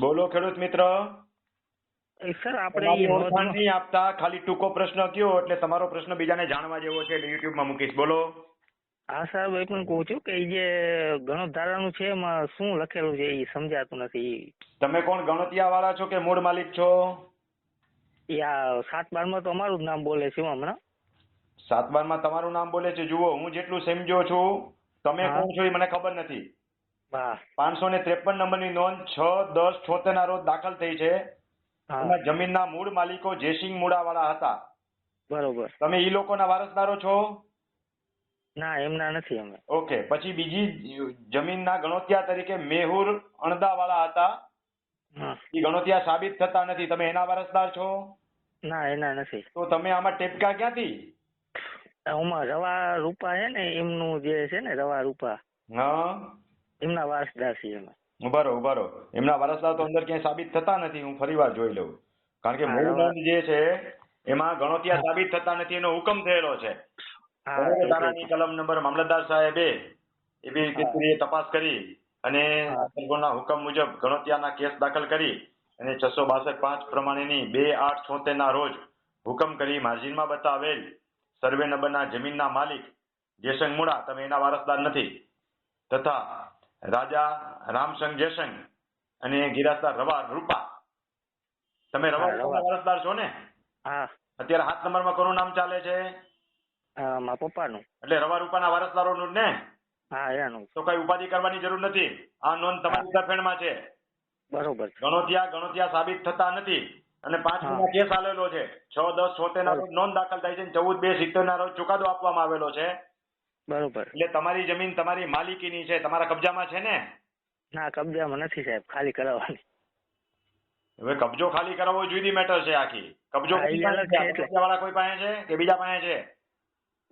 બોલો ખેડૂત મિત્ર. સર આપણે આપતા ખાલી ટૂંકો પ્રશ્ન કયો એટલે તમારો પ્રશ્ન બીજાને જાણવા જેવો છે એટલે યુટ્યુબમાં મૂકીશ. બોલો. હા સાહેબ એ પણ કહું છું કે જે ગણોત ધારાનું છે એમાં શું લખેલું છે એ સમજાતું નથી. તમે કોણ ગણતિયા વાળા છો કે મૂળ માલિક છો? યા સાત બારમાં તો અમારું જ નામ બોલે છે હમણાં. સાત સાતબારમાં તમારું નામ બોલે છે? જુઓ હું જેટલું સમજો છું તમે. કોણ છો એ મને ખબર નથી. હા પાંચસો ને ત્રેપન નંબરની નોંધ છ દસ છોતેર ના રોજ દાખલ થઈ છે. એમાં જમીનના મૂળ માલિકો જયસિંહ મુડાવાળા હતા. બરોબર. તમે ઈ લોકોના વારસદારો છો? ના એમના નથી અમે. ઓકે પછી બીજી જમીનના ગણોતિયા તરીકે મેહુર અણદાવાળા હતા. એ ગણોતિયા સાબિત થતા નથી. તમે એના વારસદાર છો? ના એના નથી. તો તમે આમાં ટેપકા ક્યાંથી? આમાં રવા રૂપા છે ને એમનું જે છે ને રવા રૂપા. હા. એમના વારસદાર છીએ અમે ઉભારો ઉભારો એમના વારસદાર તો અંદર ક્યાંય સાબિત થતા નથી હું ફરી વાર જોઈ લઉં કારણ કે મૂળ. નોંધ જે છે એમાં ગણોતિયા સાબિત થતા નથી એનો હુકમ થયેલો છે ધારાની કલમ નંબર મામલતદાર સાહેબે એવી રીતે. તપાસ કરી અને હા. હુકમ મુજબ ગણોતિયાના કેસ દાખલ કરી અને છસો બાસઠ પાંચ પ્રમાણેની બે આઠ છોતેર ના રોજ હુકમ કરી માર્જિનમાં બતાવેલ સર્વે નંબરના જમીનના માલિક જયસંગ મુડા તમે એના વારસદાર નથી તથા રાજા રામસંગ જયસંગ અને ગિરાસદાર રવા રૂપા. તમે રવા. વારસદાર છો ને? હા. અત્યારે સાત નંબરમાં કોનું નામ ચાલે છે? મારા પપ્પાનું. એટલે રવા રૂપાના વારસદારોનું ને? હા એનું. તો કઈ ઉપાધિ કરવાની જરૂર નથી. આ નોંધ તમારી તરફેણમાં છે. બરોબર છે. ગણોતિયા ગણોતિયા સાબિત થતા નથી. અને પાંચ. મહિના કેસ આવેલો છે. છ દસ છોતેર ના રોજ નોંધ દાખલ થાય છે ચૌદ બે સિત્તેર ના રોજ ચુકાદો આપવામાં આવેલો છે. બરોબર. એટલે તમારી જમીન તમારી માલિકીની છે તમારા કબજામાં છે ને? ના કબજામાં નથી સાહેબ ખાલી કરાવવાની. હવે કબજો ખાલી કરાવવો જુદી મેટર છે આખી. કબજો હા, એ અલગ છે એટલે. વાળા કોઈ પાસે છે કે બીજા પાસે છે?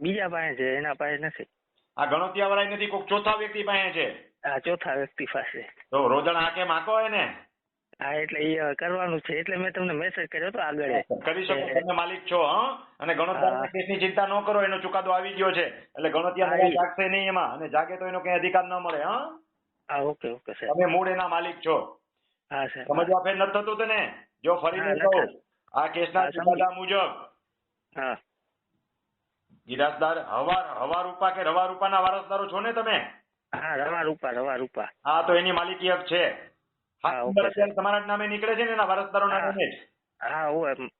બીજા પાસે છે એના પાસે નથી. આ ગણોતિયા વાળા નથી કોઈક ચોથા વ્યક્તિ પાસે છે? આ ચોથા વ્યક્તિ પાસે. તો રોજણ હાકે માકો હોય ને હા એટલે એ કરવાનું છે. એટલે મેં તમને મેસેજ કર્યો તો આગળ કરી શકો તમે માલિક છો હા? અને ગણોત્યા કેસની ચિંતા ન કરો એનો ચુકાદો આવી ગયો છે. એટલે ગણોત્યા જાગશે નહીં એમાં. અને જાગે તો એનો કઈ અધિકાર ન મળે હા? હા ઓકે ઓકે સાહેબ. તમે મૂળ એના માલિક છો. હા સાહેબ. સમજવા ફેર નથી થતું તને? જો ફરીને કહું આ કેસના ચુકાદા મુજબ હા. ગિરાસદાર હવા હવા રૂપા કે રવા રૂપાના વારસદારો છો ને તમે? હા રવા રૂપા રવા રૂપા. હા તો એની માલિકી હક છે. તમારા નામે નીકળે છે ને એના વારસદારોના. નામે જ? હા હું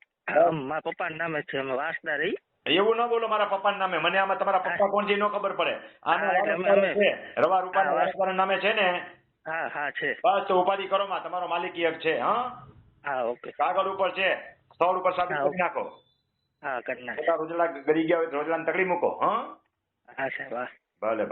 મારા પપ્પાના નામે છે અમે વારસદાર એવું ન બોલો મારા પપ્પાના નામે મને આમાં તમારા પપ્પા કોણ છે ન ખબર પડે? આના છે રવા રૂપાના વારસદારના નામે છે ને? હા હા છે. બસ તો ઉપાધિ કરો માં તમારો માલિકી હક છે હા? હા ઓકે. કાગળ ઉપર છે સ્થળ ઉપર સાબિત કરી નાખો. હા કરી નાખો રોજલા ગરી ગયા હોય રોજલા રોજડાને તકડી મૂકો હા? હા સાહેબ ભલે.